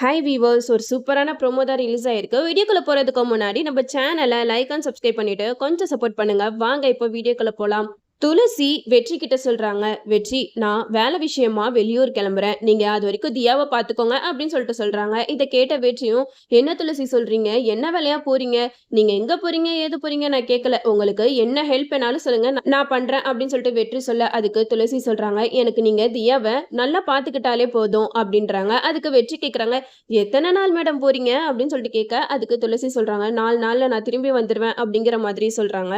Hi viewers ஒரு சூப்பரான promo தான் ரிலீஸ் ஆயிருக்கு. வீடியோக்குள்ள போறதுக்கு முன்னாடி நம்ம சேனலை லைக் அண்ட் சப்ஸ்கிரைப் பண்ணிட்டு கொஞ்சம் சப்போர்ட் பண்ணுங்க. வாங்க இப்போ வீடியோக்குள்ள போலாம். துளசி வெற்றி கிட்ட சொல்றாங்க. வெற்றி நான் வேலை விஷயமா வெளியூர் கிளம்புறேன். நீங்க அது வரைக்கும் தியாவை பாத்துக்கோங்க அப்படின்னு சொல்லிட்டு சொல்றாங்க. இதை கேட்ட வெற்றியும் என்ன துளசி சொல்றீங்க? என்ன வேலையா போறீங்க? நீங்க எங்க போறீங்க? ஏது போறீங்க? நான் கேட்கல உங்களுக்கு என்ன ஹெல்ப் வேணாலும் சொல்லுங்க. நான் நான் பண்றேன். அப்படின்னு சொல்லிட்டு வெற்றி சொல்ல அதுக்கு துளசி சொல்றாங்க. எனக்கு நீங்க தியாவை நல்லா பாத்துக்கிட்டாலே போதும். அப்படின்றாங்க. அதுக்கு வெற்றி கேட்குறாங்க எத்தனை நாள் மேடம் போறீங்க? அப்படின்னு சொல்லிட்டு கேட்க அதுக்கு துளசி சொல்றாங்க. நாலு நாள்ல நான் திரும்பி வந்துடுவேன் அப்படிங்கிற மாதிரி சொல்றாங்க.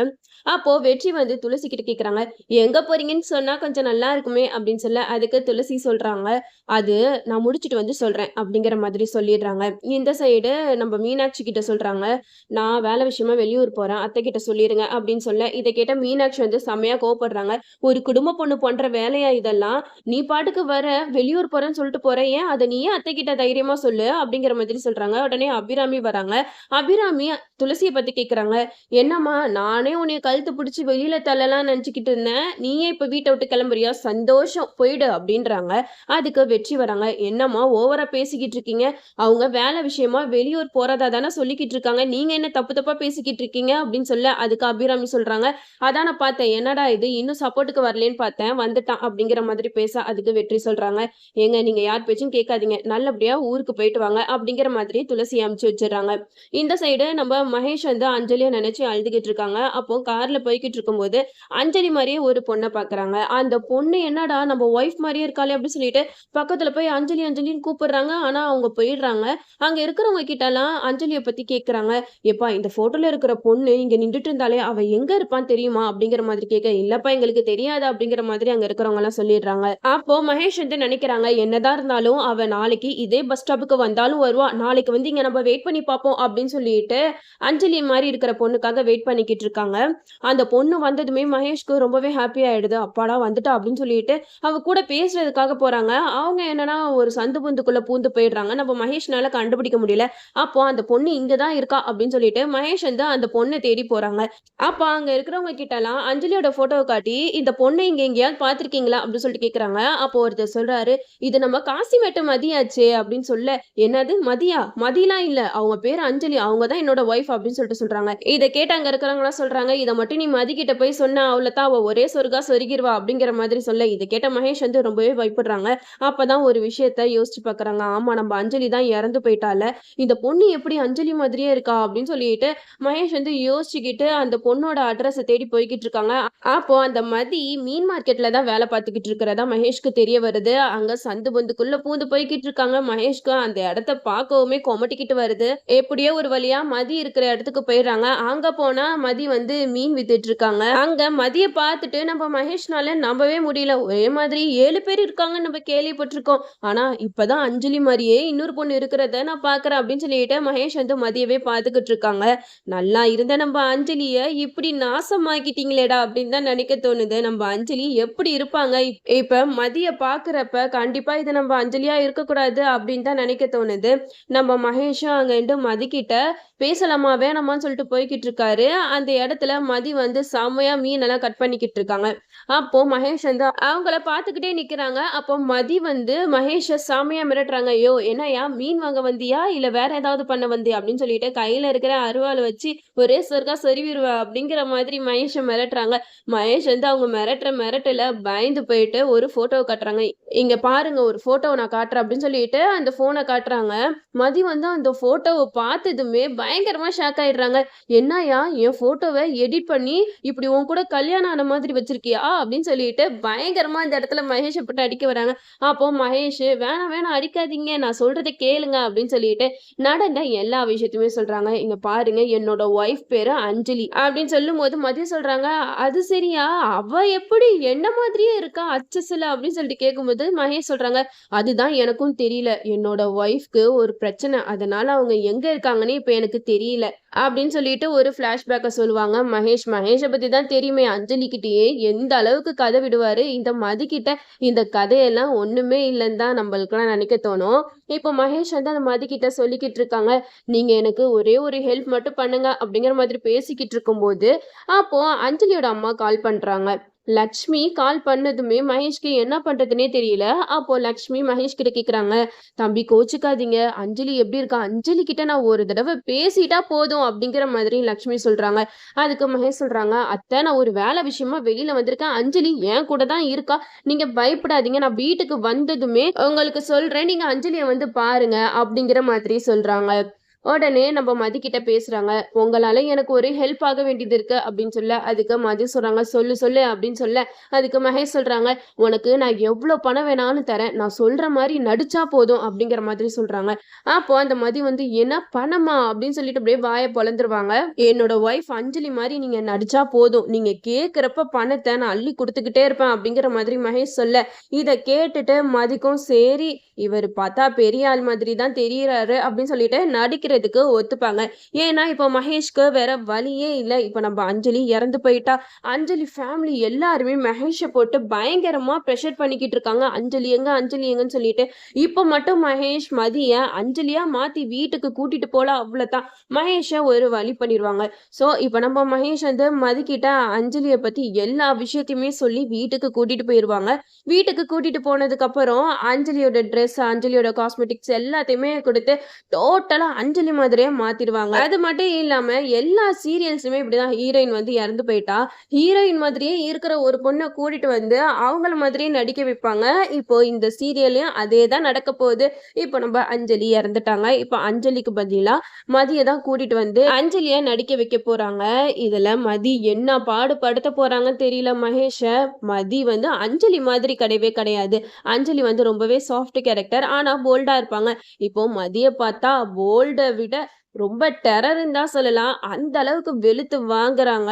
அப்போ வெற்றி வந்து துளசி கிட்ட கேக்குறாங்க எங்க போறீங்கன்னு சொன்னா கொஞ்சம் நல்லா இருக்குமே அப்படின்னு சொல்ல அதுக்கு துளசி சொல்றாங்க. அது நான் முடிச்சுட்டு வந்து சொல்றேன் அப்படிங்கிற மாதிரி சொல்லிடுறாங்க. இந்த சைடு நம்ம மீனாட்சி கிட்ட சொல்றாங்க. நான் வேலை விஷயமா வெளியூர் போறேன். அத்தை கிட்ட சொல்லிடுங்க அப்படின்னு சொல்ல இதை கேட்ட மீனாட்சி வந்து செம்மையா கோவப்படுறாங்க. ஒரு குடும்ப பொண்ணு பண்ற வேலையா இதெல்லாம்? நீ பாட்டுக்கு வர வெளியூர் போறேன்னு சொல்லிட்டு போற. ஏன் அதை நீயே அத்தை கிட்ட தைரியமா சொல்லு அப்படிங்கிற மாதிரி சொல்றாங்க. உடனே அபிராமி வராங்க. அபிராமி துளசியை பத்தி கேக்குறாங்க. என்னம்மா நானே உன்னைய கழுத்து பிடிச்சி வெளியில தள்ளலாம் நினைச்சுக்கிட்டு இருந்தேன் நீயே இப்போ வீட்டை விட்டு கிளம்புறியா? சந்தோஷம். போயிடு. அப்படின்றாங்க. அதுக்கு வெற்றி வராங்க. என்னம்மா ஓவரா பேசிக்கிட்டு இருக்கீங்க? அவங்க வேலை விஷயமா வெளியூர் போறதா தானே சொல்லிக்கிட்டு இருக்காங்க. நீங்க என்ன தப்பு தப்பா பேசிக்கிட்டு இருக்கீங்க? அப்படின்னு சொல்ல அதுக்கு அபிராமி சொல்றாங்க. அதான் நான் பார்த்தேன். என்னடா இது? இன்னும் சப்போர்ட்டுக்கு வரலேன்னு பார்த்தேன். வந்துட்டான். அப்படிங்கிற மாதிரி பேச அதுக்கு வெற்றி சொல்றாங்க. ஏங்க நீங்க யார் பேச்சும் கேட்காதீங்க. நல்லபடியா ஊருக்கு போயிட்டு வாங்க. அப்படிங்கிற மாதிரி துளசி அமைச்சு வச்சிடறாங்க. இந்த சைடு நம்ம மகேஷ் வந்து அஞ்சலியை நினைச்சு அழுதுகிட்டு இருக்காங்க. அப்போ கார்ல போய்கிட்டு இருக்கும்போது அஞ்சலி மாதிரியே ஒரு பொண்ணை பாக்குறாங்க. அந்த பொண்ணு என்னடா நம்ம ஒய்ஃப் மாதிரியே இருக்காளே அப்படின்னு சொல்லிட்டு பக்கத்துல போய் அஞ்சலி அஞ்சலின்னு கூப்பிடுறாங்க. ஆனா அவங்க போயிடுறாங்க. அங்க இருக்கிறவங்க கிட்ட எல்லாம் அஞ்சலியை பத்தி கேக்குறாங்க. எப்பா இந்த போட்டோல இருக்கிற பொண்ணு இங்க நின்றுட்டு இருந்தாலே அவ எங்க இருப்பான்னு தெரியுமா? அப்படிங்கிற மாதிரி கேட்க இல்லப்பா எங்களுக்கு தெரியாது அப்படிங்கிற மாதிரி அங்க இருக்கிறவங்க எல்லாம் சொல்லிடுறாங்க. அப்போ மகேஷ் வந்து நினைக்கிறாங்க என்னதான் இருந்தாலும் அவ நாளைக்கு இதே பஸ் ஸ்டாப்புக்கு வந்தாலும் வருவா. நாளைக்கு வந்து இங்க நம்ம வெயிட் பண்ணி பார்ப்போம் அப்படின்னு சொல்லிட்டு அஞ்சலி மாதிரி இருக்கிற பொண்ணுக்காக வெயிட் பண்ணிக்கிட்டு இருக்காங்க. அந்த பொண்ணு வந்ததுமே மகேஷ்க்கு ரொம்பவே ஹாப்பி ஆயிடுது. அப்பாடா வந்துட்டா அப்படின்னு சொல்லிட்டு அவ கூட பேசுறதுக்காக போறாங்க. அவங்க என்னன்னா ஒரு சந்து புந்துக்குள்ள பூந்து போயிடுறாங்க. நம்ம மகேஷ்னால கண்டுபிடிக்க முடியல. அப்போ அந்த பொண்ணு இங்கதான் இருக்கா அப்படின்னு சொல்லிட்டு மகேஷ் வந்து அந்த பொண்ணை தேடி போறாங்க. அப்ப அங்க இருக்கிறவங்க கிட்ட எல்லாம் அஞ்சலியோட ஃபோட்டோவை காட்டி இந்த பொண்ணை இங்க எங்கேயாவது பாத்திருக்கீங்களா அப்படின்னு சொல்லிட்டு கேக்குறாங்க. அப்போ ஒருத்தர் சொல்றாரு இது நம்ம காசிமேட்டு மதியாச்சே அப்படின்னு சொல்ல என்னது மதியா? மதியெல்லாம் இல்ல. அவங்க பேர் அஞ்சலி. அவங்க தான் என்னோட ஒய்ஃப் அப்படின்னு சொல்லிட்டு சொல்றாங்க. இதை கேட்டு அங்க இருக்கிறவங்களா சொல்றாங்க இதை மட்டும் நீ மதி கிட்ட போய் சொன்ன அவளை தான் அவ ஒரே சொர்க்கா சொருகிருவா அப்படிங்கிற மாதிரி சொல்ல இதை கேட்ட மகேஷ் வந்து ரொம்பவே பயப்படுறாங்க. அப்பதான் ஒரு விஷயத்த யோசிச்சு பாக்குறாங்க ஆமா நம்ம அஞ்சலி தான் இறந்து போயிட்டால இந்த பொண்ணு எப்படி அஞ்சலி மாதிரியே இருக்கா அப்படின்னு சொல்லிட்டு மகேஷ் வந்து யோசிச்சுக்கிட்டு அந்த பொண்ணோட அட்ரஸை தேடி போய்கிட்டு இருக்காங்க. அப்போ அந்த மதி மீன் மார்க்கெட்ல தான் வேலை பார்த்துக்கிட்டு இருக்கிறதா மகேஷ்க்கு தெரிய வருது. அங்க சந்து பந்துக்குள்ள பூந்து போய்கிட்டு இருக்காங்க. மகேஷ்க்கு அந்த இடத்த பார்க்கவுமே கொமட்டிக்கிட்டு வருது. எப்படியோ ஒரு வழியா மதி இருக்கிற இடத்துக்கு போயிடுறாங்க. அங்க போனா மதி வந்து மீன் வித்துட்டு இருக்காங்க. அங்க மதிய பார்த்துட்டு நம்ம மகேஷ்னால நம்பவே முடியல. ஒரே மாதிரி ஏழு பேர் இருக்காங்கன்னு நம்ம கேள்விப்பட்டிருக்கோம். ஆனா இப்பதான் அஞ்சலி மாதிரியே இன்னொரு பொண்ணு இருக்கிறத நான் பாக்குறேன் அப்படின்னு சொல்லிட்டு மகேஷ் வந்து மதியவே பார்த்துக்கிட்டு இருக்காங்க. நல்லா இருந்த நம்ம அஞ்சலிய இப்படி நாசமாக்கிட்டீங்களேடா அப்படின்னு தான் நினைக்க தோணுது. நம்ம அஞ்சலி எப்படி இருப்பாங்க? இப்- இப்ப மதிய பாக்குறப்ப கண்டிப்பா இது நம்ம அஞ்சலியா இருக்கக்கூடாது அப்படின்னு தான் நினைக்க தோணுது. நம்ம மகேஷும் அங்கிட்டு மதிக்கிட்ட பேசலாமா வேணாமான்னு சொல்லிட்டு போய்கிட்டு இருக்காரு அந்த இடத்துல மதி வந்து செம்மையா மீனெல்லாம் கட் பண்ணிக்கிட்டு இருக்காங்க அப்போ மகேஷ் வந்து அவங்கள பார்த்துக்கிட்டே நிக்கிறாங்க. அப்போ மதி வந்து மகேஷ செம்மையா மிரட்டுறாங்க. ஐயோ என்னய்யா மீன் வாங்க வந்தியா? இல்ல வேற ஏதாவது பண்ண வந்தியா? அப்படின்னு சொல்லிட்டு கையில இருக்கிற அருவாள் வச்சு ஒரே சொர்க்கா சொருவிடுவா அப்படிங்கிற மாதிரி மகேஷ மிரட்டுறாங்க. மகேஷ் வந்து அவங்க மிரட்டுற மிரட்டல பயந்து போயிட்டு ஒரு போட்டோ காட்டுறாங்க. இங்க பாருங்க ஒரு போட்டோ நான் காட்டுறேன் அப்படின்னு சொல்லிட்டு அந்த போனை காட்டுறாங்க. மதி வந்து அந்த போட்டோவை பார்த்ததுமே பயங்கரமா ஷாக் ஆயிடுறாங்க. என்னையா என் போட்டோவை எடிட் பண்ணி இப்படி உன் கூட கல்யாணம் ஆன மாதிரி வச்சிருக்கியா? அப்படின்னு சொல்லிட்டு பயங்கரமா இந்த இடத்துல மகேஷை போட்டு அடிக்க வராங்க. அப்போ மகேஷ் வேணாம் வேணாம் அடிக்காதீங்க. நான் சொல்றதை கேளுங்க. அப்படின்னு சொல்லிட்டு நடந்த எல்லா விஷயத்தையுமே சொல்றாங்க. இங்க பாருங்க என்னோட ஒய்ஃப் பேரு அஞ்சலி. அப்படின்னு சொல்லும் போது மதியம் சொல்றாங்க அது சரியா? அவ எப்படி என்ன மாதிரியே இருக்கா? அச்சசில அப்படின்னு சொல்லிட்டு கேட்கும்போது மகேஷ் சொல்றாங்க அதுதான் எனக்கும் தெரியல. என்னோட ஒய்ஃப்க்கு ஒரு பிரச்சனை. அதனால அவங்க எங்க இருக்காங்கன்னு இப்ப எனக்கு தெரியல அப்படின்னு சொல்லிட்டு ஒரு ஃப்ளாஷ்பேக்கை சொல்லுவாங்க. மகேஷ் மகேஷை பற்றி தான் தெரியுமே. அஞ்சலி கிட்டேயே எந்த அளவுக்கு கதை விடுவார்? இந்த மதிக்கிட்ட இந்த கதையெல்லாம் ஒன்றுமே இல்லைன்னு தான் நம்மளுக்குலாம் நினைக்க தோணும். இப்போ மகேஷ் வந்து அந்த மதிக்கிட்ட சொல்லிக்கிட்டு இருக்காங்க. நீங்கள் எனக்கு ஒரே ஒரு ஹெல்ப் மட்டும் பண்ணுங்க அப்படிங்கிற மாதிரி பேசிக்கிட்டு இருக்கும்போது அப்போது அஞ்சலியோட அம்மா கால் பண்ணுறாங்க லக்ஷ்மி கால் பண்ணதுமே மகேஷ்க்கு என்ன பண்றதுனே தெரியல. அப்போ லக்ஷ்மி மகேஷ் கிட்ட கேக்குறாங்க, "தம்பி கோச்சுக்காதீங்க. அஞ்சலி எப்படி இருக்கா? அஞ்சலி கிட்ட நான் ஒரு தடவை பேசிட்டா போதும்." அப்படிங்கிற மாதிரி லக்ஷ்மி சொல்றாங்க. அதுக்கு மகேஷ் சொல்றாங்க, "அத்தை நான் ஒரு வேலை விஷயமா வெளியில வந்திருக்கேன். அஞ்சலி என் கூட தான் இருக்கா. நீங்க பயப்படாதீங்க. நான் வீட்டுக்கு வந்ததுமே உங்களுக்கு சொல்றேன். நீங்க அஞ்சலியை வந்து பாருங்க." அப்படிங்கிற மாதிரி சொல்றாங்க. உடனே நம்ம மதி கிட்ட பேசுறாங்க. "உங்களால எனக்கு ஒரு ஹெல்ப் ஆக வேண்டியது இருக்கு." அப்படின்னு சொல்ல, அதுக்கு மதி சொல்றாங்க, "சொல்லு சொல்லு." அப்படின்னு சொல்ல, அதுக்கு மகேஷ் சொல்றாங்க, "உனக்கு நான் எவ்வளோ பணம் வேணாலும் தரேன். நான் சொல்ற மாதிரி நடிச்சா போதும்." அப்படிங்கிற மாதிரி சொல்றாங்க. அப்போ அந்த மதி வந்து, "என்ன பணமா?" அப்படின்னு சொல்லிட்டு அப்படியே வாயை பொழந்துருவாங்க "என்னோட ஒய்ஃப் அஞ்சலி மாதிரி நீங்க நடிச்சா போதும். நீங்க கேட்குறப்ப பணத்தை நான் அள்ளி கொடுத்துக்கிட்டே இருப்பேன்." அப்படிங்கிற மாதிரி மகேஷ் சொல்ல, இத கேட்டுட்டு மதிக்கும், "சரி இவர் பார்த்தா பெரிய ஆள் மாதிரி தான் தெரியறாரு." அப்படின்னு சொல்லிட்டு நடிக்கிறதுக்கு ஒத்துப்பாங்க. ஏன்னா இப்போ மகேஷ்க்கு வேற வழியே இல்லை இப்போ நம்ம அஞ்சலி இறந்து போயிட்டா. அஞ்சலி ஃபேமிலி எல்லாருமே மகேஷ போட்டு பயங்கரமா பிரஷர் பண்ணிக்கிட்டு இருக்காங்க. "அஞ்சலி எங்க? அஞ்சலி எங்கன்னு?" சொல்லிட்டு. இப்போ மட்டும் மகேஷ் மதிய அஞ்சலியா மாத்தி வீட்டுக்கு கூட்டிட்டு போல அவ்வளோதான். மகேஷ ஒரு வழி பண்ணிருவாங்க. ஸோ இப்போ நம்ம மகேஷ் வந்து மதிக்கிட்ட அஞ்சலியை அஞ்சலிய பத்தி எல்லா விஷயத்தையுமே சொல்லி வீட்டுக்கு கூட்டிட்டு போயிடுவாங்க வீட்டுக்கு கூட்டிட்டு போனதுக்கு அப்புறம் அஞ்சலியோட ட்ரெஸ், அஞ்சலியோட காஸ்மெட்டிக்ஸ் எல்லாத்தையுமே கொடுத்து டோட்டலா அஞ்சலி மாதிரியே மாத்திடுவாங்க அது மட்டும் இல்லாம எல்லா சீரியல்ஸுமே இப்படிதான் ஹீரோயின் வந்து இறந்து போயிட்டா, ஹீரோயின் மாதிரியே இருக்கிற ஒரு பொண்ணை கூட்டிட்டு வந்து அவங்கள மாதிரியே நடிக்க வைப்பாங்க. இப்போ இந்த சீரியல்லையும் அதே தான் நடக்க போகுது. இப்போ நம்ம அஞ்சலி இறந்துட்டாங்க. இப்போ அஞ்சலிக்கு பதிலா மதிய தான் கூட்டிட்டு வந்து அஞ்சலிய நடிக்க வைக்க போறாங்க. இதுல மதி என்ன பாடுபடுத்த போறாங்கன்னு தெரியல மகேஷ. மதி வந்து அஞ்சலி மாதிரி கிடையவே கிடையாது. அஞ்சலி வந்து ரொம்பவே சாஃப்ட் கேரக்டர். ஆனா போல்டா இருப்பாங்க. இப்போ மதிய பார்த்தா போல்டு விட ரொம்ப டெரருன்னு தான் சொல்லலாம். அந்த அளவுக்கு வெளுத்து வாங்குறாங்க.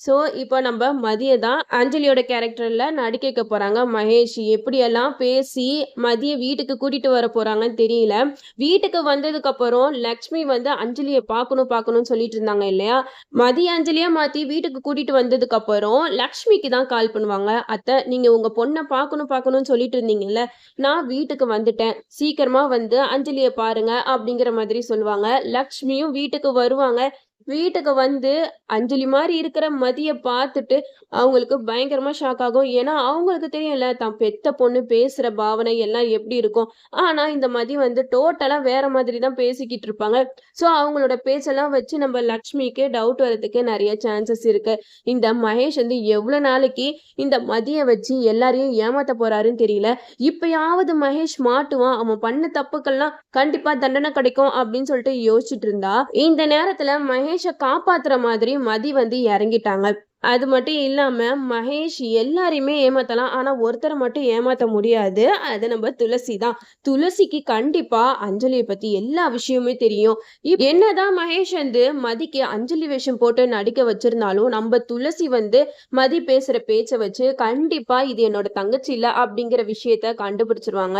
ஸோ இப்போ நம்ம மதிய தான் அஞ்சலியோட கேரக்டரில் நடிக்க வைக்க போறாங்க. மகேஷ் எப்படியெல்லாம் பேசி மதிய வீட்டுக்கு கூட்டிகிட்டு வர போகிறாங்கன்னு தெரியல. வீட்டுக்கு வந்ததுக்கப்புறம் லக்ஷ்மி வந்து அஞ்சலியை பார்க்கணும் பார்க்கணும்னு சொல்லிட்டு இருந்தாங்க இல்லையா? மதிய அஞ்சலியை மாற்றி வீட்டுக்கு கூட்டிகிட்டு வந்ததுக்கப்புறம் லக்ஷ்மிக்கு தான் கால் பண்ணுவாங்க. "அத்தை நீங்கள் உங்கள் பொண்ணை பார்க்கணும் பார்க்கணும்னு சொல்லிட்டு இருந்தீங்கல்ல, நான் வீட்டுக்கு வந்துட்டேன். சீக்கிரமாக வந்து அஞ்சலியை பாருங்க." அப்படிங்கிற மாதிரி சொல்லுவாங்க. லக்ஷ்மியும் வீட்டுக்கு வருவாங்க. வீட்டுக்கு வந்து அஞ்சலி மாதிரி இருக்கிற மதிய பார்த்துட்டு அவங்களுக்கு பயங்கரமா ஷாக் ஆகும். ஏன்னா அவங்களுக்கு தெரியும்ல தான் பெத்த பொண்ணு பேசுற பாவனை எல்லாம் எப்படி இருக்கும். ஆனா இந்த மதி வந்து டோட்டலா வேற மாதிரி தான் பேசிக்கிட்டு இருப்பாங்க. ஸோ அவங்களோட பேச்செல்லாம் வச்சு நம்ம லக்ஷ்மிக்கு டவுட் வரதுக்கு நிறைய சான்சஸ் இருக்கு. இந்த மகேஷ் வந்து எவ்வளோ நாளைக்கு இந்த மதிய வச்சு எல்லாரையும் ஏமாத்த போறாருன்னு தெரியல. இப்பயாவது மகேஷ் மாட்டுவான். அவன் பண்ண தப்புக்கெல்லாம் கண்டிப்பா தண்டனை கிடைக்கும் அப்படின்னு சொல்லிட்டு யோசிச்சுட்டு இருந்தா, இந்த நேரத்துல மகேஷ் காப்பாத்துற மாதிரி மதி வந்து இறங்கிட்டாங்க. அது மட்டும் இல்லாமல் மகேஷ் எல்லாரையுமே ஏமாத்தலாம். ஆனால் ஒருத்தரை மட்டும் ஏமாற்ற முடியாது. அது நம்ம துளசி தான். துளசிக்கு கண்டிப்பாக அஞ்சலியை பற்றி எல்லா விஷயமுமே தெரியும். இப் என்னதான் மகேஷ் வந்து மதிக்கு அஞ்சலி வேஷம் போட்டு நடிக்க வச்சிருந்தாலும், நம்ம துளசி வந்து மதி பேசுகிற பேச்சை வச்சு கண்டிப்பாக இது என்னோட தங்கச்சி இல்லை அப்படிங்கிற விஷயத்த கண்டுபிடிச்சிருவாங்க.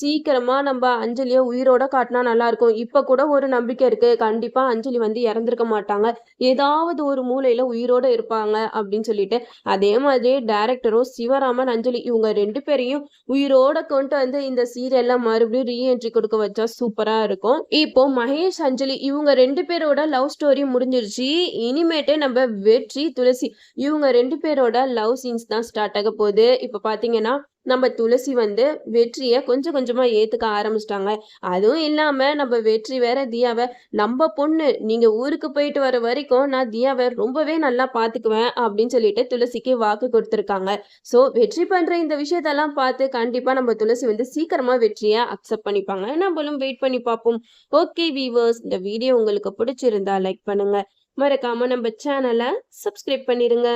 சீக்கிரமாக நம்ம அஞ்சலியை உயிரோட காட்டினா நல்லாயிருக்கும் இப்போ கூட ஒரு நம்பிக்கை இருக்குது கண்டிப்பாக அஞ்சலி வந்து இறந்துருக்க மாட்டாங்க. ஏதாவது ஒரு மூலையில் உயிரோட இருப்பாங்க அப்படின்னு சொல்லிட்டு. அதே மாதிரி டைரக்டரும் சிவராமன், அஞ்சலி இவங்க ரெண்டு பேரையும் உயிரோட கொண்டு வந்து இந்த சீரியல்ல மறுபடியும் ரீ என்ட்ரி கொடுக்க வச்சா சூப்பரா இருக்கும். இப்போ மகேஷ், அஞ்சலி இவங்க ரெண்டு பேரோட லவ் ஸ்டோரி முடிஞ்சிருச்சு. இனிமேட்டு நம்ம வெற்றி, துளசி இவங்க ரெண்டு பேரோட லவ் சீன்ஸ் தான் ஸ்டார்ட் ஆக போகுது. இப்ப பார்த்தீங்கன்னா, நம்ம துளசி வந்து வெற்றியை கொஞ்சம் கொஞ்சமாக ஏற்றுக்க ஆரம்பிச்சிட்டாங்க அதுவும் இல்லாமல் நம்ம வெற்றி வேற தியாவை நம்ம பொண்ணு நீங்கள் ஊருக்கு போயிட்டு வர வரைக்கும் நான் தியாவை ரொம்பவே நல்லா பார்த்துக்குவேன்." அப்படின்னு சொல்லிட்டு துளசிக்கு வாக்கு கொடுத்துருக்காங்க ஸோ வெற்றி பண்ணுற இந்த விஷயத்தெல்லாம் பார்த்து கண்டிப்பாக நம்ம துளசி வந்து சீக்கிரமாக வெற்றியை அக்செப்ட் பண்ணிப்பாங்க. நம்மளும் வெயிட் பண்ணி பார்ப்போம். ஓகே வீவர்ஸ் இந்த வீடியோ உங்களுக்கு பிடிச்சிருந்தா லைக் பண்ணுங்க. மறக்காம நம்ம சேனலை சப்ஸ்கிரைப் பண்ணிடுங்க